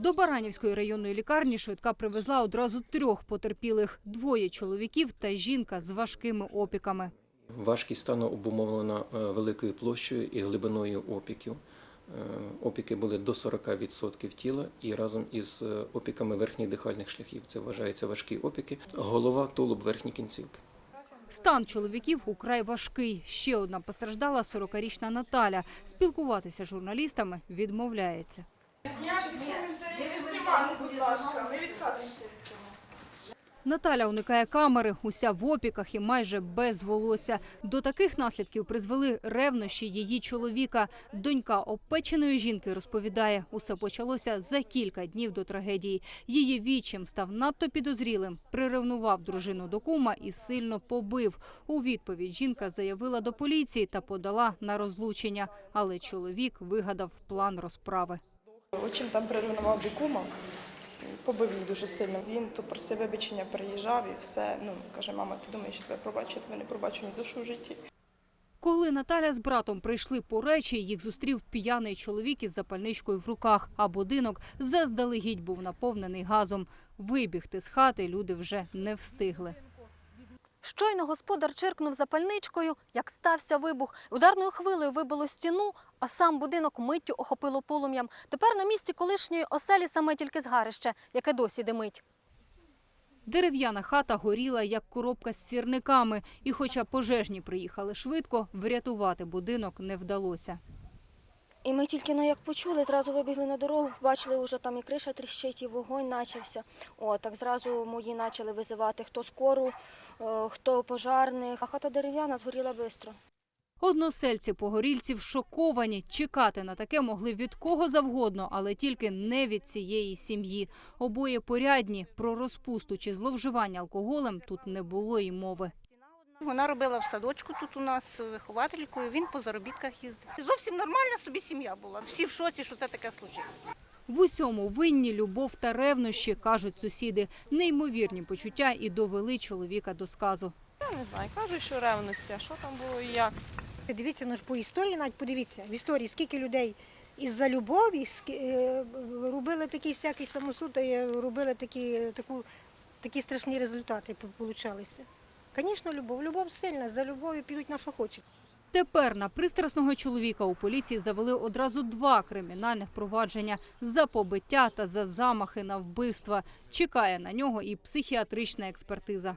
До Баранівської районної лікарні швидка привезла одразу трьох потерпілих: двоє чоловіків та жінка з важкими опіками. Важкість стану обумовлена е, великою площею і глибиною опіків. Е, Опіки були до 40% тіла і разом із е, опіками верхніх дихальних шляхів. Це вважаються важкі опіки. Голова, тулуб, верхні кінцівки. Стан чоловіків украй важкий. Ще одна постраждала 40-річна Наталя. Спілкуватися з журналістами відмовляється. Наталя уникає камери, уся в опіках і майже без волосся. До таких наслідків призвели ревнощі її чоловіка. Донька опеченої жінки розповідає, усе почалося за кілька днів до трагедії. Її вічим став надто підозрілим, приревнував дружину до кума і сильно побив. У відповідь жінка заявила до поліції та подала на розлучення. Але чоловік вигадав план розправи. Очим там приревнував до кума, побив їх дуже сильно. Він то просив вибачення, приїжджав і все. Ну, каже, мама, ти думаєш, що тебе пробачу, я тебе не пробачу ні за що в житті. Коли Наталя з братом прийшли по речі, їх зустрів п'яний чоловік із запальничкою в руках, а будинок заздалегідь був наповнений газом. Вибігти з хати люди вже не встигли. Щойно господар чиркнув запальничкою, як стався вибух. Ударною хвилею вибило стіну, а сам будинок миттю охопило полум'ям. Тепер на місці колишньої оселі саме тільки згарище, яке досі димить. Дерев'яна хата горіла, як коробка з сірниками. І хоча пожежні приїхали швидко, врятувати будинок не вдалося. І ми тільки ну, як почули, зразу вибігли на дорогу, бачили, вже там і криша тріщить, і вогонь почався. О, так зразу мої почали визивати хто скору, е, хто пожарних. А хата дерев'яна згоріла швидко. Односельці погорільців шоковані. Чекати на таке могли від кого завгодно, але тільки не від цієї сім'ї. Обоє порядні. Про розпусту чи зловживання алкоголем тут не було й мови. Вона робила в садочку тут у нас вихователькою, він по заробітках їздив. Зовсім нормальна собі сім'я була. Всі в шоці, що це таке случилось. В усьому винні любов та ревнощі, кажуть сусіди. Неймовірні почуття і довели чоловіка до сказу. Я Не знаю, кажуть, що ревності, а що там було і як. Дивіться, ну ж по історії, навіть подивіться, в історії скільки людей із-за любові е, робили такий всякий самосуд, і робили такі, таку, такі страшні результати получалися. Звісно, любов. Любов сильна, за любов'ю підуть на що хочуть. Тепер на пристрасного чоловіка у поліції завели одразу два кримінальних провадження за побиття та за замахи на вбивства. Чекає на нього і психіатрична експертиза.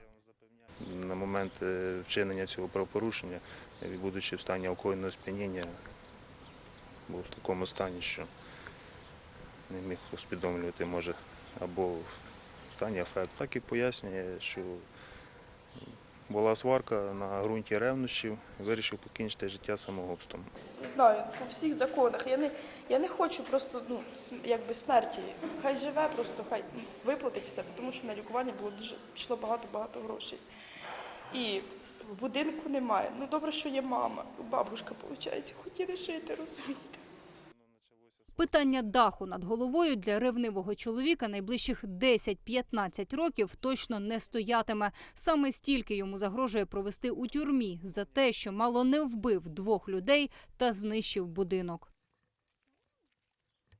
на момент е, вчинення цього правопорушення, е, будучи в стані алкогольного сп'яніння, був в такому стані, що не міг усвідомлювати, може, або в стані афекту. Так і пояснює, що була сварка на ґрунті ревнощів, вирішив покінчити життя самогубством. Не знаю, по всіх законах. Я не, я не хочу просто ну, якби смерті. Хай живе, просто хай виплатить все, тому що на лікування було дуже пішло багато-багато грошей. І будинку немає. Ну добре, що є мама, бабушка, виходить, хотіли жити, розумієте. Питання даху над головою для ревнивого чоловіка найближчих 10-15 років точно не стоятиме. Саме стільки йому загрожує провести у тюрмі за те, що мало не вбив двох людей та знищив будинок.